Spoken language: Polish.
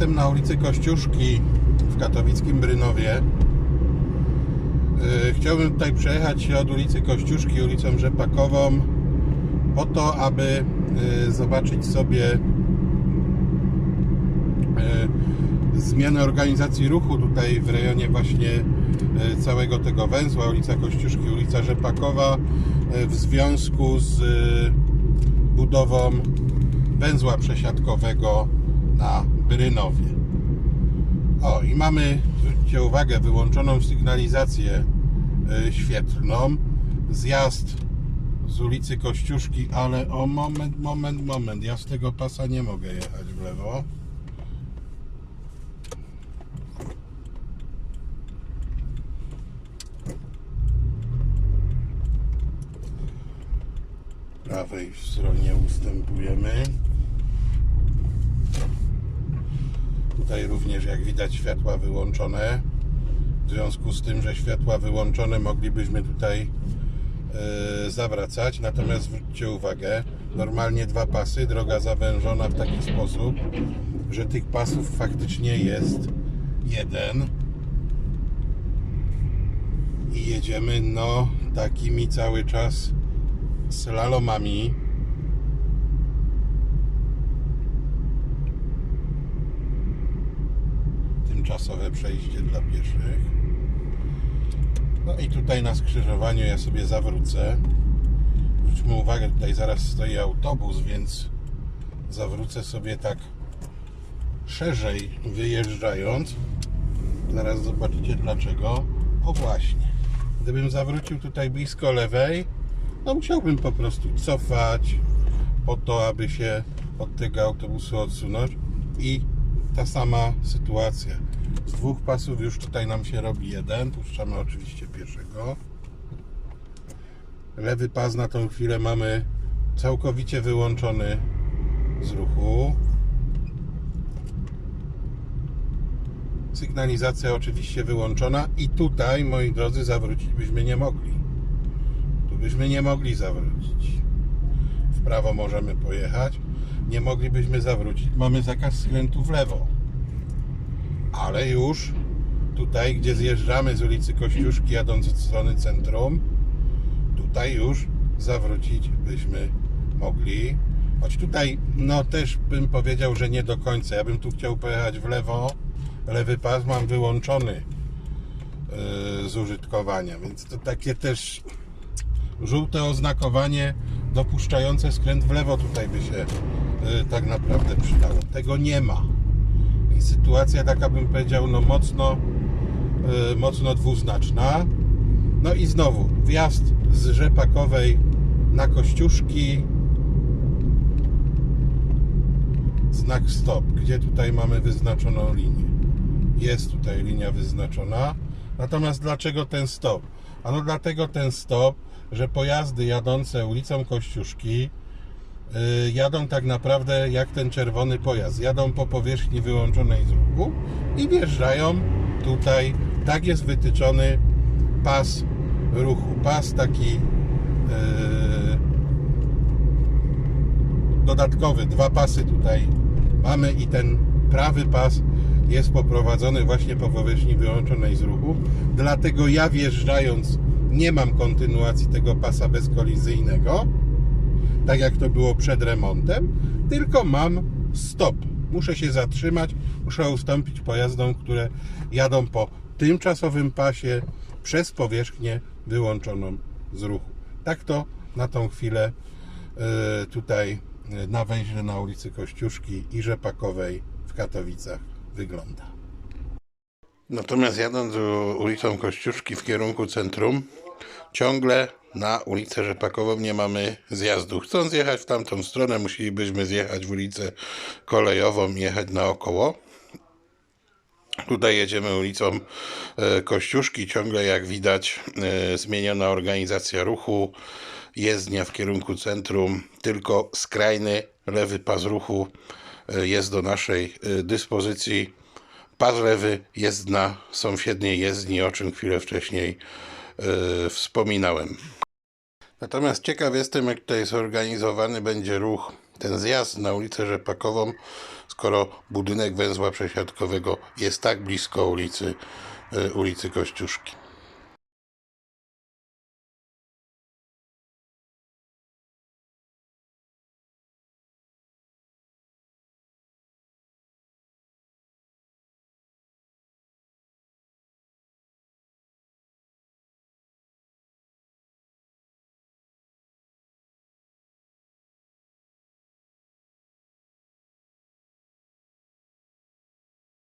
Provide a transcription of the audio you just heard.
Jestem na ulicy Kościuszki w katowickim Brynowie. Yy, Chciałbym tutaj przejechać się od ulicy Kościuszki ulicą Rzepakową po to, aby yy, zobaczyć sobie yy, zmianę organizacji ruchu tutaj w rejonie właśnie całego tego węzła, ulica Kościuszki, ulica Rzepakowa w związku z budową węzła przesiadkowego na Brynowie. O, i mamy, zwróćcie uwagę, wyłączoną sygnalizację y, świetlną. Zjazd z ulicy Kościuszki, ale o moment, moment, moment. Ja z tego pasa nie mogę jechać w lewo. Prawej stronie ustępujemy. Tutaj również jak widać światła wyłączone. W związku z tym, że światła wyłączone moglibyśmy tutaj e, zawracać. Natomiast zwróćcie uwagę, normalnie dwa pasy, droga zawężona w taki sposób, że tych pasów faktycznie jest jeden. I jedziemy no takimi cały czas slalomami. Tymczasowe przejście dla pieszych. No i tutaj na skrzyżowaniu ja sobie zawrócę. Zwróćmy uwagę, tutaj zaraz stoi autobus, więc zawrócę sobie tak szerzej wyjeżdżając. Zaraz zobaczycie dlaczego. O właśnie. Gdybym zawrócił tutaj blisko lewej, no musiałbym po prostu cofać po to, aby się od tego autobusu odsunąć i ta sama sytuacja. Z dwóch pasów już tutaj nam się robi jeden. Puszczamy oczywiście pieszego. Lewy pas na tą chwilę mamy całkowicie wyłączony z ruchu. Sygnalizacja oczywiście wyłączona i tutaj, moi drodzy, zawrócić byśmy nie mogli. Tu byśmy nie mogli zawrócić. W prawo możemy pojechać, nie moglibyśmy zawrócić. Mamy zakaz skrętu w lewo. Ale już tutaj, gdzie zjeżdżamy z ulicy Kościuszki, jadąc od strony centrum, tutaj już zawrócić byśmy mogli. Choć tutaj, no też bym powiedział, że nie do końca. Ja bym tu chciał pojechać w lewo. Lewy pas mam wyłączony yy, z użytkowania, więc to takie też żółte oznakowanie dopuszczające skręt w lewo tutaj by się y, tak naprawdę przydało. Tego nie ma. Sytuacja taka bym powiedział, no mocno, y, mocno dwuznaczna. No i znowu, wjazd z Rzepakowej na Kościuszki. Znak stop. Gdzie tutaj mamy wyznaczoną linię? Jest tutaj linia wyznaczona. Natomiast dlaczego ten stop? Ano dlatego ten stop, że pojazdy jadące ulicą Kościuszki jadą tak naprawdę jak ten czerwony pojazd. Jadą po powierzchni wyłączonej z ruchu i wjeżdżają tutaj. Tak jest wytyczony pas ruchu. Pas taki yy, dodatkowy. Dwa pasy tutaj mamy i ten prawy pas jest poprowadzony właśnie po powierzchni wyłączonej z ruchu. Dlatego ja wjeżdżając nie mam kontynuacji tego pasa bezkolizyjnego, tak jak to było przed remontem, tylko mam stop. Muszę się zatrzymać, muszę ustąpić pojazdom, które jadą po tymczasowym pasie przez powierzchnię wyłączoną z ruchu. Tak to na tą chwilę e, tutaj e, na węźle na ulicy Kościuszki i Rzepakowej w Katowicach wygląda. Natomiast jadąc ulicą Kościuszki w kierunku centrum, ciągle na ulicę Rzepakową nie mamy zjazdu. Chcąc jechać w tamtą stronę, musielibyśmy zjechać w ulicę kolejową i jechać naokoło. Tutaj jedziemy ulicą e, Kościuszki, ciągle jak widać e, zmieniona organizacja ruchu, jezdnia w kierunku centrum, tylko skrajny lewy pas ruchu e, jest do naszej dyspozycji. Pas lewy jest na sąsiedniej jezdni, o czym chwilę wcześniej wspominałem. Natomiast ciekaw jestem, jak tutaj zorganizowany będzie ruch, ten zjazd na ulicę Rzepakową, skoro budynek węzła przesiadkowego jest tak blisko ulicy, y, ulicy Kościuszki.